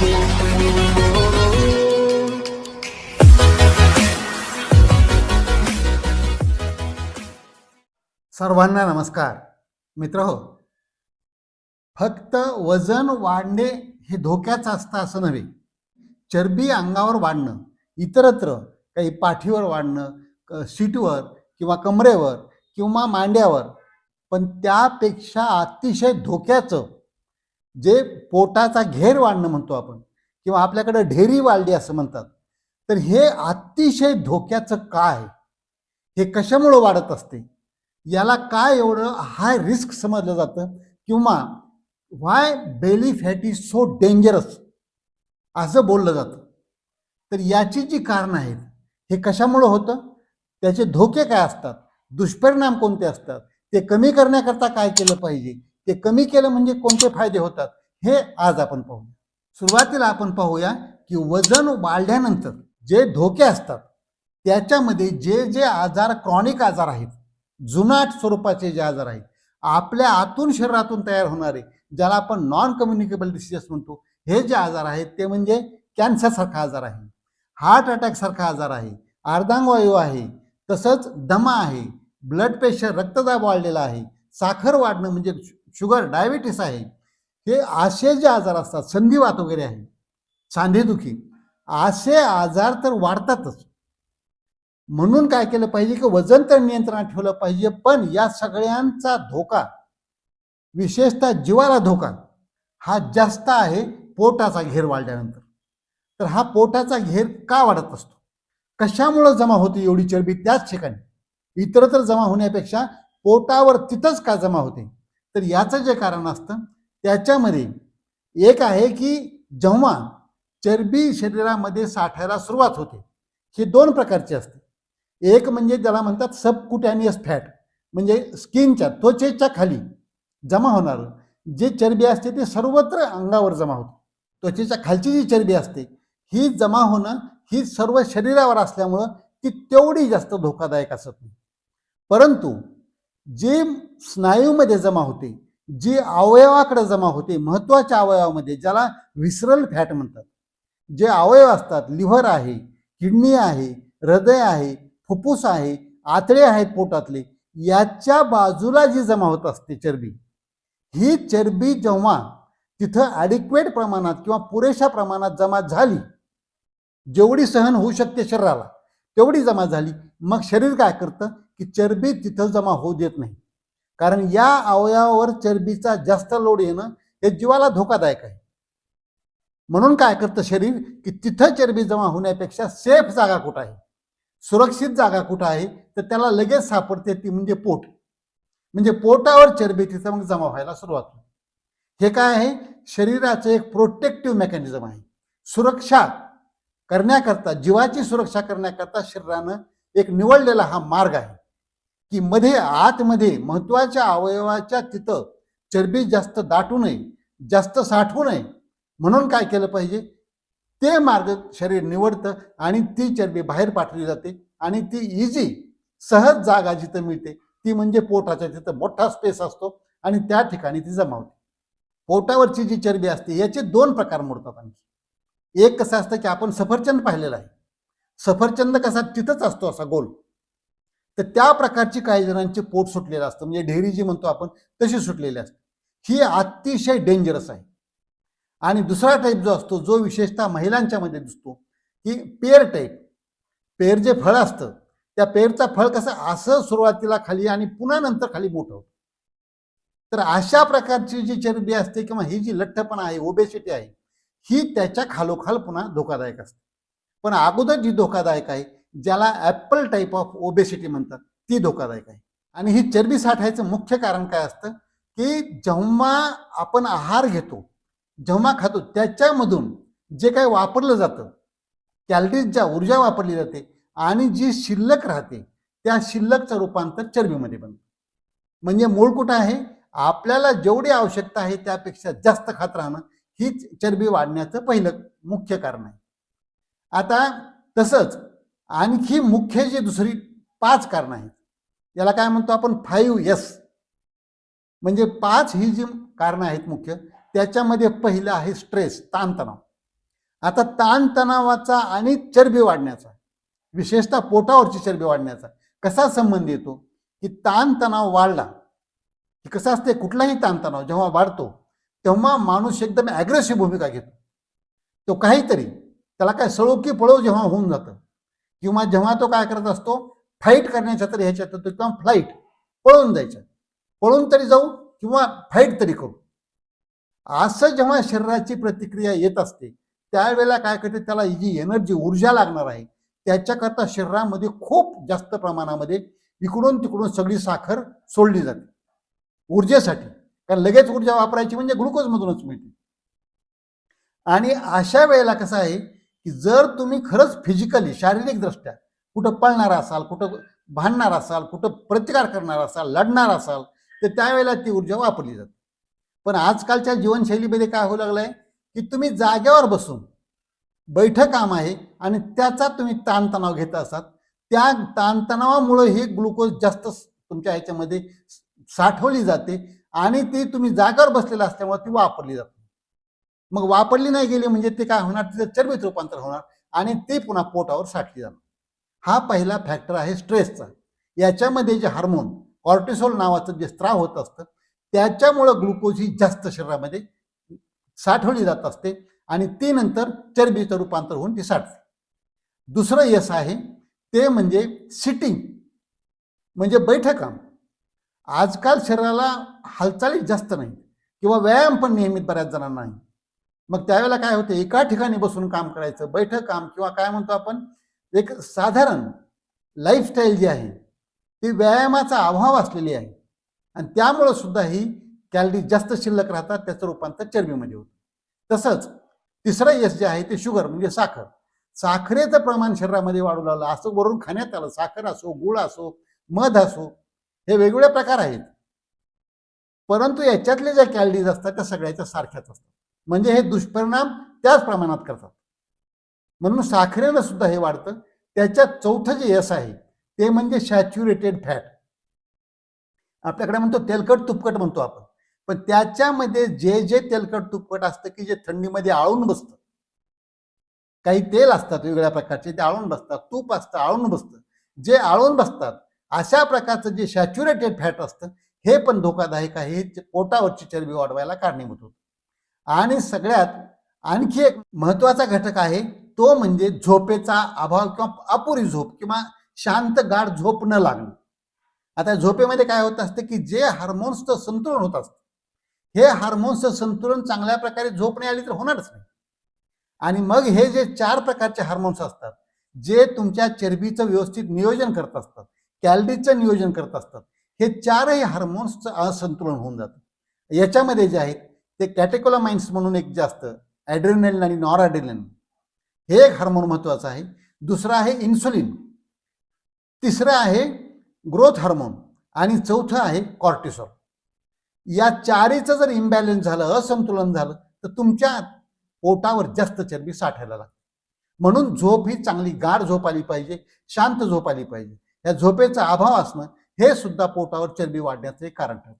सर्वांना नमस्कार. मित्र हो फक्त वजन वाढणे हे धोक्याचं असतं असं नव्हे. चरबी अंगावर वाढणं इतरत्र काही पाठीवर वाढणं सीटवर किंवा कमरेवर किंवा मांड्यावर पण त्यापेक्षा अतिशय धोक्याचं जे पोटाचा घेर वाढणं म्हणतो आपण किंवा आपल्याकडे ढेरी वाढली असं म्हणतात तर हे अतिशय धोक्याचं काय हे कशामुळं वाढत असते? याला काय एवढं हाय रिस्क समजलं जातं? किंवा why belly fat is so dangerous? असं बोललं जातं. तर याची जी कारणं आहेत हे कशामुळं होतं? त्याचे धोके काय असतात? दुष्परिणाम कोणते असतात? ते कमी करण्याकरता काय केलं पाहिजे? ते कमी केलं म्हणजे कोणते फायदे होतात? हे आज आपण पाहू सुरुवातीला आपण पाहूया की वजन वाढल्यानंतर जे धोके असतात त्याच्यामध्ये जे जे आजार क्रॉनिक आजार आहेत जुनाट स्वरूपाचे जे आजार आहेत आपल्या आतून शरीरातून तयार होणारे ज्याला आपण नॉन कम्युनिकेबल डिसीजेस म्हणतो हे जे आजार आहेत ते म्हणजे कॅन्सरसारखा आजार आहे हार्ट अटॅकसारखा आजार आहे अर्धांगवायू आहे तसंच दमा आहे ब्लड प्रेशर रक्तदाब वाढलेला आहे साखर वाढणं म्हणजे शुगर डायबिटीस आहे. हे असे जे आजार असतात संधिवात वगैरे आहे सांधेदुखी असे आजार तर वाढतातच. म्हणून काय केलं पाहिजे की वजन तर नियंत्रणात ठेवलं पाहिजे पण या सगळ्यांचा धोका विशेषतः जीवाला धोका हा जास्त आहे पोटाचा घेर वाढल्यानंतर. तर हा पोटाचा घेर का वाढत असतो? कशामुळं जमा होते एवढी चरबी? त्याच ठिकाणी. इतरत्र जमा होण्यापेक्षा पोटावर तिथंच का जमा होते? तर याचं जे कारण असतं त्याच्यामध्ये एक आहे की जेव्हा चरबी शरीरामध्ये साठायला सुरुवात होते ही दोन प्रकारची असते. एक म्हणजे ज्याला म्हणतात सबकुटॅनियस फॅट म्हणजे स्किनच्या त्वचेच्या खाली जमा होणारं जे चरबी असते ते सर्वत्र अंगावर जमा होते. त्वचेच्या खालची जी चरबी असते ही जमा होणं ही सर्व शरीरावर असल्यामुळं ती तेवढी जास्त धोकादायक असत नाही. परंतु जे स्नायूमध्ये जमा होते जी अवयवाकडे जमा होते महत्त्वाच्या अवयवामध्ये ज्याला विसरल फॅट म्हणतात. जे अवयव असतात लिव्हर आहे किडनी आहे हृदय आहे फुफ्फुस आहे आतडे आहेत पोटातले याच्या बाजूला जी जमा होत असते चरबी ही चरबी जेव्हा तिथं ॲडिक्वेट प्रमाणात किंवा पुरेशा प्रमाणात जमा झाली जेवढी सहन होऊ शकते शरीराला तेवढी जमा झाली मग शरीर काय करतं? की चरबी तिथं जमा होऊ देत नाही. कारण या अवयवावर चरबीचा जास्त लोड येणं हे जीवाला धोकादायक आहे. म्हणून काय करतं शरीर की तिथं चरबी जमा होण्यापेक्षा सेफ जागा कुठं आहे? सुरक्षित जागा कुठं आहे? तर त्याला लगेच सापडते ती म्हणजे पोट. म्हणजे पोटावर चरबी तिथं मग जमा व्हायला सुरुवात होते. हे काय आहे? शरीराचं एक प्रोटेक्टिव्ह मेकॅनिझम आहे. सुरक्षा करण्याकरता जीवाची सुरक्षा करण्याकरता शरीरानं एक निवडलेला हा मार्ग आहे. की मध्ये आतमध्ये महत्त्वाच्या अवयवाच्या तिथं चरबी जास्त दाटू नये जास्त साठवू नये. म्हणून काय केलं पाहिजे? ते मार्ग शरीर निवडतं आणि ती चरबी बाहेर पाठवली जाते आणि ती इझी सहज जागा जिथं मिळते ती म्हणजे पोटाच्या तिथं मोठा स्पेस असतो आणि त्या ठिकाणी ती जमा होते पोटावरची जी चरबी असते याचे दोन प्रकार मोडतात आणखी. एक कसं असतं की आपण सफरचंद पाहिलेलं आहे. सफरचंद कसा तिथंच असतो असा गोल. तर त्या प्रकारची काही जणांचे पोट सुटलेलं असतं. म्हणजे ढेरी जी म्हणतो आपण तशी सुटलेली असते. ही अतिशय डेंजरस आहे. आणि दुसरा टाईप जो असतो जो विशेषतः महिलांच्या मध्ये दिसतो की पेर टाईप पेर जे फळ असतं त्या पेरचा फळ कसं असं सुरुवातीला खाली आणि पुन्हा नंतर खाली मोठं होतं. तर अशा प्रकारची जी चरबी असते किंवा ही जी लठ्ठपणा आहे ओबेसिटी आहे ही त्याच्या खालोखाल पुन्हा धोकादायक असते. पण अगोदर जी धोकादायक आहे ज्याला ॲपल टाईप ऑफ ओबेसिटी म्हणतात ती धोकादायक आहे. आणि ही चरबी साठायचं मुख्य कारण काय असतं? की जेव्हा आपण आहार घेतो जेव्हा खातो त्याच्यामधून जे काही वापरलं जातं कॅलरीज ज्या ऊर्जा वापरली जाते आणि जी शिल्लक राहते त्या शिल्लकचं रूपांतर चरबीमध्ये बनतं. म्हणजे मूळ कुठं आहे? आपल्याला जेवढी आवश्यकता आहे त्यापेक्षा जास्त खात राहणं हीच चरबी वाढण्याचं पहिलं मुख्य कारण आहे. आता तसंच आणखी मुख्य जी दुसरी पाच कारणं आहेत याला काय म्हणतो आपण? फाईव्ह यस म्हणजे पाच ही जी कारणं आहेत मुख्य त्याच्यामध्ये पहिलं आहे स्ट्रेस ताणतणाव. आता ताणतणावाचा आणि चरबी वाढण्याचा विशेषतः पोटावरची चरबी वाढण्याचा कसा संबंध येतो? की ताणतणाव वाढला की कसं असते? कुठलाही ताणतणाव जेव्हा वाढतो तेव्हा माणूस एकदम ॲग्रेसिव्ह भूमिका घेतो. तो काहीतरी त्याला काय सळो की पळो जेव्हा होऊन जातं. किंवा जेव्हा तो काय करत असतो फाईट करण्याच्या तरी ह्याच्यात तर किंवा फ्लाईट पळून जायचं. पळून तरी जाऊ किंवा फाईट तरी करू. असं जेव्हा शरीराची प्रतिक्रिया येत असते त्यावेळेला काय करते त्याला जी एनर्जी ऊर्जा लागणार आहे त्याच्याकरता शरीरामध्ये खूप जास्त प्रमाणामध्ये इकडून तिकडून सगळी साखर सोडली जाते. ऊर्जेसाठी. कारण लगेच ऊर्जा वापरायची म्हणजे ग्लुकोजमधूनच मिळते. आणि अशा वेळेला कसं आहे की जर तुम्ही खरंच फिजिकली शारीरिक दृष्ट्या कुठं पळणार असाल कुठं भांडणार असाल कुठं प्रतिकार करणार असाल लढणार असाल तर त्यावेळेला ती ऊर्जा वापरली जाते. पण आजकालच्या जीवनशैलीमध्ये काय होऊ लागलं आहे की तुम्ही जागेवर बसून बैठं काम आहे आणि त्याचा तुम्ही ताणतणाव घेत असाल. त्या ताणतणावामुळं ही ग्लुकोज जास्त तुमच्या ह्याच्यामध्ये साठवली जाते आणि ती तुम्ही जागेवर बसलेला असल्यामुळे ती वापरली जाते. मग वापरली नाही गेली म्हणजे ते काय होणार? तिचं चरबीत रूपांतर होणार आणि ते पुन्हा पोटावर साठली जाणार. हा पहिला फॅक्टर आहे स्ट्रेसचा याच्यामध्ये जे हार्मोन कॉर्टिसोल नावाचं जे स्त्राव होत असतं त्याच्यामुळं ग्लुकोज ही जास्त शरीरामध्ये साठवली जात असते आणि ती नंतर चरबीचं रूपांतर होऊन ती साठते. दुसरं यश आहे ते म्हणजे सिटिंग म्हणजे बैठकाम. आजकाल शरीराला हालचाली जास्त नाही किंवा व्यायाम पण नियमित बऱ्याच जणांना नाही मग त्यावेळेला काय होते? एका ठिकाणी बसून काम करायचं बैठक काम किंवा काय म्हणतो आपण? एक साधारण लाईफस्टाईल जी आहे ती व्यायामाचा अभाव असलेली आहे. आणि त्यामुळं सुद्धा ही कॅलरी जास्त शिल्लक राहतात त्याचं रूपांतर चरबीमध्ये होतं. तसंच तिसरं यश जे आहे ते शुगर म्हणजे साखर. साखरेचं प्रमाण शरीरामध्ये वाढू लागलं. असं वरून खाण्यात आलं. साखर असो गुळ असो मध असो हे वेगवेगळे प्रकार आहेत. परंतु याच्यातले ज्या कॅलरीज असतात त्या सगळ्याच्या सारख्याच असतात. म्हणजे हे दुष्परिणाम त्याच प्रमाणात करतात. म्हणून साखरेनं सुद्धा हे वाढतं. त्याच्यात चौथं जे यश आहे ते म्हणजे सॅच्युरेटेड फॅट आपल्याकडे म्हणतो तेलकट तुपकट म्हणतो आपण. पण त्याच्यामध्ये जे जे तेलकट तुपकट असतं की जे थंडीमध्ये आळून बसतं. काही तेल असतात वेगवेगळ्या प्रकारचे ते आळून बसतात. तूप असतं आळून बसतं. जे आळून बसतात अशा प्रकारचं जे सॅच्युरेटेड फॅट असतं हे पण धोकादायक आहे. हे पोटावरची चरबी वाढवायला कारणीभूत होतं. आणि सगळ्यात आणखी एक महत्त्वाचा घटक आहे तो म्हणजे झोपेचा अभाव किंवा अपुरी झोप किंवा शांत गाढ झोप न लागणं. आता झोपेमध्ये काय होत असतं की जे हार्मोन्सचं संतुलन होत असतं हे हार्मोन्सचं संतुलन चांगल्या प्रकारे झोप नाही आली तर होणारच नाही. आणि मग हे जे चार प्रकारचे हार्मोन्स असतात जे तुमच्या चरबीचं व्यवस्थित नियोजन करत असतात कॅलरीचं नियोजन करत असतात हे चारही हार्मोन्सचं असंतुलन होऊन जातं. याच्यामध्ये जे आहेत ते कॅटेकोलामाइन्स म्हणून एक जास्त ॲड्रेनलिन आणि नॉरॲड्रिनलिन हे एक हार्मोन महत्त्वाचं आहे. दुसरं आहे इन्सुलिन तिसरं आहे ग्रोथ हार्मोन आणि चौथं आहे कॉर्टिसॉल या चारीचं जर इम्बॅलन्स झालं असंतुलन झालं तर तुमच्या पोटावर जास्त चरबी साठायला लागते. म्हणून झोप ही चांगली गाढ झोप आली पाहिजे शांत झोप आली पाहिजे. या झोपेचा अभाव असणं हे सुद्धा पोटावर चरबी वाढण्याचं एक कारण ठरतं.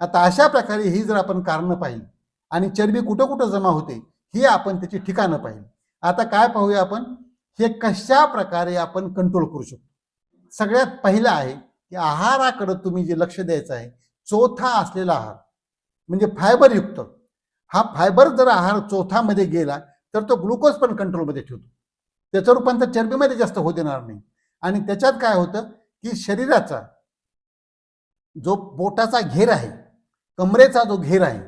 आता अशा प्रकारे ही जर आपण कारणं पाहिली आणि चरबी कुठं कुठं जमा होते ही आपण त्याची ठिकाणं पाहिली. आता काय पाहूया आपण? हे कशा प्रकारे आपण कंट्रोल करू शकतो? सगळ्यात पहिलं आहे की आहाराकडे तुम्ही जे लक्ष द्यायचं आहे चौथा असलेला आहार म्हणजे फायबरयुक्त हा फायबर जर आहार चौथामध्ये गेला तर तो ग्लुकोज पण कंट्रोलमध्ये ठेवतो. त्याचं रूपांतर चरबीमध्ये जास्त होऊ देणार नाही. आणि त्याच्यात काय होतं की शरीराचा जो बोटाचा घेर आहे कमरेचा जो घेर आहे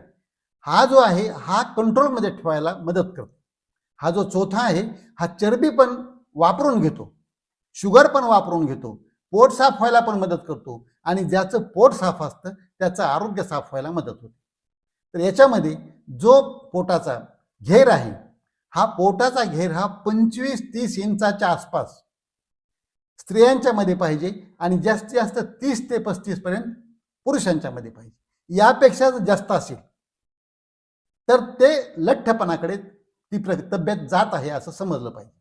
हा जो आहे हा कंट्रोलमध्ये ठेवायला मदत करतो. हा जो चौथा आहे हा चरबी पण वापरून घेतो शुगर पण वापरून घेतो पोट साफ व्हायला पण मदत करतो आणि ज्याचं पोट साफ असतं त्याचं आरोग्य साफ व्हायला मदत होते. तर याच्यामध्ये जो पोटाचा घेर आहे हा पोटाचा घेर हा पंचवीस तीस इंचाच्या आसपास स्त्रियांच्या मध्ये पाहिजे आणि जास्तीत जास्त तीस ते पस्तीस पर्यंत पुरुषांच्या मध्ये पाहिजे. यापेक्षा जास्त असेल तर ते लठ्ठपणाकडे ती प्र तब्येत जात आहे असं समजलं पाहिजे.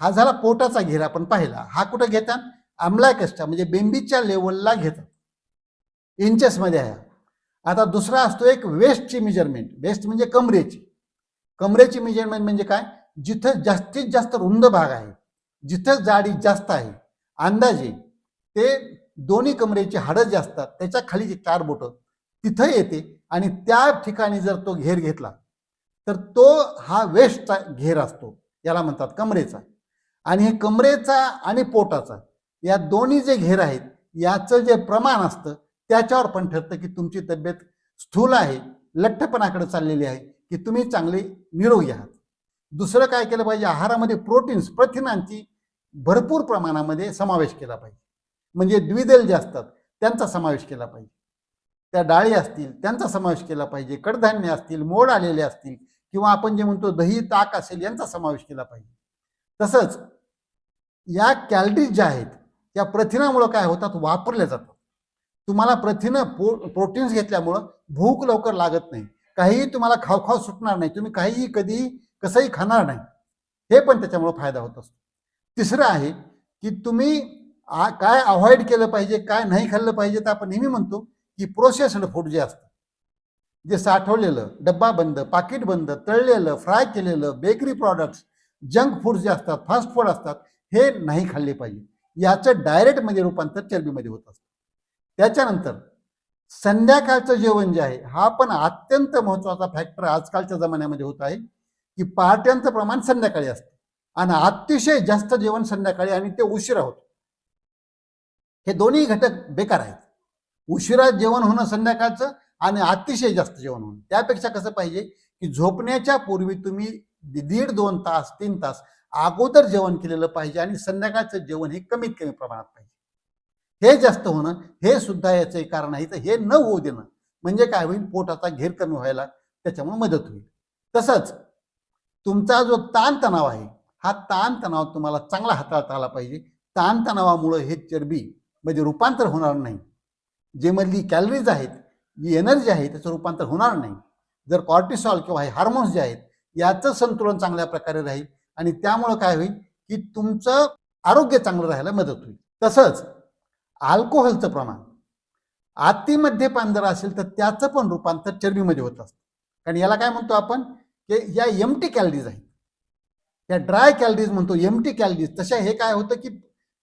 हा झाला पोटाचा घेर आपण पाहिला. हा कुठं घेतात आमलाकसच्या म्हणजे बेंबीच्या लेवलला घेतात इंचेसमध्ये आहे. आता दुसरा असतो एक वेस्टची मेजरमेंट वेस्ट म्हणजे कमरेची. कमरेची मेजरमेंट म्हणजे काय? जिथं जास्तीत जास्त रुंद भाग आहे जिथं जाडी जास्त आहे अंदाजे ते दोन्ही कमरेची हाडं जे असतात त्याच्याखाली जे चार बोटं तिथं येते आणि त्या ठिकाणी जर तो घेर घेतला तर तो हा वेस्टचा घेर असतो. याला म्हणतात कमरेचा. आणि हे कमरेचा आणि पोटाचा या दोन्ही जे घेर आहेत याचं जे प्रमाण असतं त्याच्यावर पण ठरतं की तुमची तब्येत स्थूल आहे लठ्ठपणाकडे चाललेली आहे की तुम्ही चांगले निरोगी आहात. दुसरं काय केलं पाहिजे? आहारामध्ये प्रोटीन्स प्रथिनांची भरपूर प्रमाणामध्ये समावेश केला पाहिजे. म्हणजे द्विदल जे असतात त्यांचा समावेश केला पाहिजे. त्या डाळी असतील त्यांचा समावेश केला पाहिजे. कडधान्य असतील मोड आलेले असतील किंवा आपण जे म्हणतो दही ताक असेल यांचा समावेश केला पाहिजे. तसंच या कॅलरीज ज्या आहेत त्या प्रथिनामुळं काय होतात? वापरल्या जातात. तुम्हाला प्रथिनं पो प्रोटीन्स घेतल्यामुळं भूक लवकर लागत नाही. काहीही तुम्हाला खावखाव सुटणार नाही. तुम्ही काहीही कधीही कसंही खाणार नाही. हे पण त्याच्यामुळं फायदा होत असतो. तिसरं आहे की तुम्ही आ- काय अवॉइड केलं पाहिजे काय नाही खाल्लं पाहिजे तर आपण नेहमी म्हणतो की प्रोसेस्ड फूड जे असतं जे साठवलेलं डब्बा बंद पाकिट बंद तळलेलं फ्राय केलेलं बेकरी प्रॉडक्ट्स जंक फूड जे असतात फास्ट फूड असतात हे नाही खाल्ले पाहिजे. याचं डायरेक्टमध्ये रूपांतर चरबीमध्ये होत असतं. त्याच्यानंतर संध्याकाळचं जेवण जे आहे हा पण अत्यंत महत्त्वाचा फॅक्टर आजकालच्या जमान्यामध्ये होत आहे की पार्ट्यांचं प्रमाण संध्याकाळी असतं. आणि अतिशय जास्त जेवण संध्याकाळी आणि ते उशिरा होतं. हे दोन्ही घटक बेकार आहेत. उशिरा जेवण होणं संध्याकाळचं आणि अतिशय जास्त जेवण होणं. त्यापेक्षा कसं पाहिजे की झोपण्याच्या पूर्वी तुम्ही दीड दोन तास तीन तास अगोदर जेवण केलेलं पाहिजे आणि संध्याकाळचं जेवण हे कमीत कमी प्रमाणात पाहिजे. हे जास्त होणं हे सुद्धा याचं एक कारण आहे. तर हे न होऊ देणं म्हणजे काय होईल? पोटाचा घेर कमी व्हायला त्याच्यामुळे मदत होईल. तसंच तुमचा जो ताणतणाव आहे हा ताणतणाव तुम्हाला चांगला हाताळता आला पाहिजे. ताणतणावामुळं हे चरबी म्हणजे रूपांतर होणार नाही. जे मधली कॅलरीज आहेत जी एनर्जी आहे त्याचं रूपांतर होणार नाही. जर कॉर्टिसॉल किंवा हे हार्मोन्स जे आहेत याचं संतुलन चांगल्या प्रकारे राहील आणि त्यामुळं काय होईल की तुमचं आरोग्य चांगलं राहायला मदत होईल. तसंच अल्कोहोलचं प्रमाण. अति पान जर असेल तर त्याचं पण रूपांतर चरबीमध्ये होत असतं. कारण याला काय म्हणतो आपण? की या एम टी कॅलरीज आहेत. या ड्राय कॅलरीज म्हणतो एम टी कॅलरीज तशा हे काय होतं की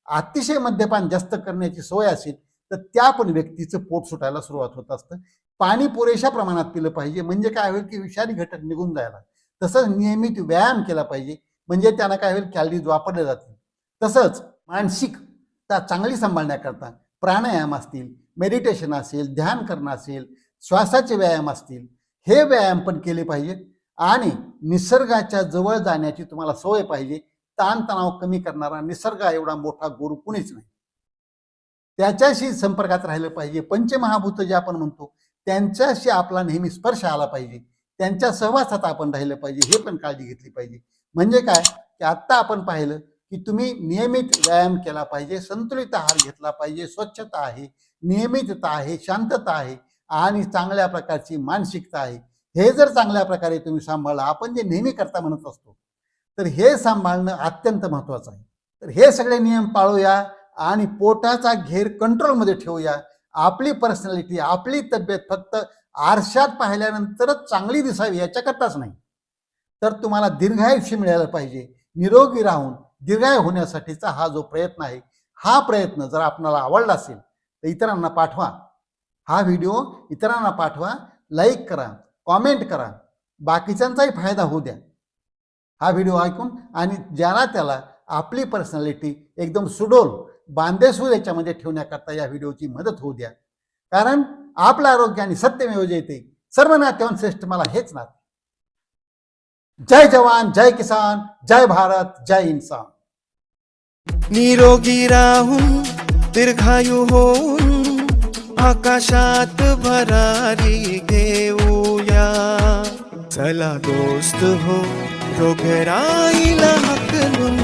अतिशय मद्यपान जास्त करण्याची सोय असेल तर त्या पण व्यक्तीचं पोट सुटायला सुरुवात होत असतं. पाणी पुरेशा प्रमाणात पिलं पाहिजे. म्हणजे काय होईल की विषारी घटक निघून जायला. तसंच नियमित व्यायाम केला पाहिजे. म्हणजे त्यांना काय होईल? कॅलरीज वापरल्या जातील. तसंच मानसिक त्या चांगली सांभाळण्याकरता प्राणायाम असतील मेडिटेशन असेल ध्यान करणं असेल श्वासाचे व्यायाम असतील हे व्यायाम पण केले पाहिजेत. आणि निसर्गाच्या जवळ जाण्याची तुम्हाला सवय पाहिजे. ताणतणाव कमी करणारा निसर्ग एवढा मोठा गुरु कुणीच नाही. त्याच्याशी संपर्कात राहिलं पाहिजे. पंचमहाभूत जे आपण म्हणतो त्यांच्याशी आपला नेहमी स्पर्श आला पाहिजे. त्यांच्या सहवासात आपण राहिलं पाहिजे हे पण काळजी घेतली पाहिजे. म्हणजे काय? की आत्ता आपण पाहिलं की तुम्ही नियमित व्यायाम केला पाहिजे संतुलित आहार घेतला पाहिजे स्वच्छता आहे नियमितता आहे शांतता आहे आणि चांगल्या प्रकारची मानसिकता आहे. हे जर चांगल्या प्रकारे तुम्ही सांभाळलं आपण जे नेहमी करता म्हणत असतो तर हे सांभाळणं अत्यंत महत्वाचं आहे. तर हे सगळे नियम पाळूया. आणि पोटाचा घेर कंट्रोलमध्ये ठेवूया. आपली पर्सनॅलिटी आपली तब्येत फक्त आरशात पाहिल्यानंतरच चांगली दिसावी याच्याकरताच नाही. तर तुम्हाला दीर्घायुष्य मिळालं पाहिजे. निरोगी राहून दीर्घायू होण्यासाठीचा हा जो प्रयत्न आहे हा प्रयत्न जर आपणाला आवडला असेल तर इतरांना पाठवा. हा व्हिडिओ इतरांना पाठवा लाईक करा कॉमेंट करा. बाकीच्यांचाही फायदा होऊ द्या. हा व्हिडिओ ऐकून आणि ज्याला त्याला आपली पर्सनॅलिटी एकदम सुडोल बांधेसूर याच्यामध्ये ठेवण्याकरता या व्हिडिओची मदत होऊ द्या. कारण आपलं आरोग्य आणि सत्यमेव जयते सर्व नात्यावर श्रेष्ठ मला हेच नाते. जय जवान जय किसान जय भारत जय इन्सान. निरोगी राहून दीर्घायू होऊन आकाशात भरारी घेऊया. चला दोस्त हो रोगराईला हकलून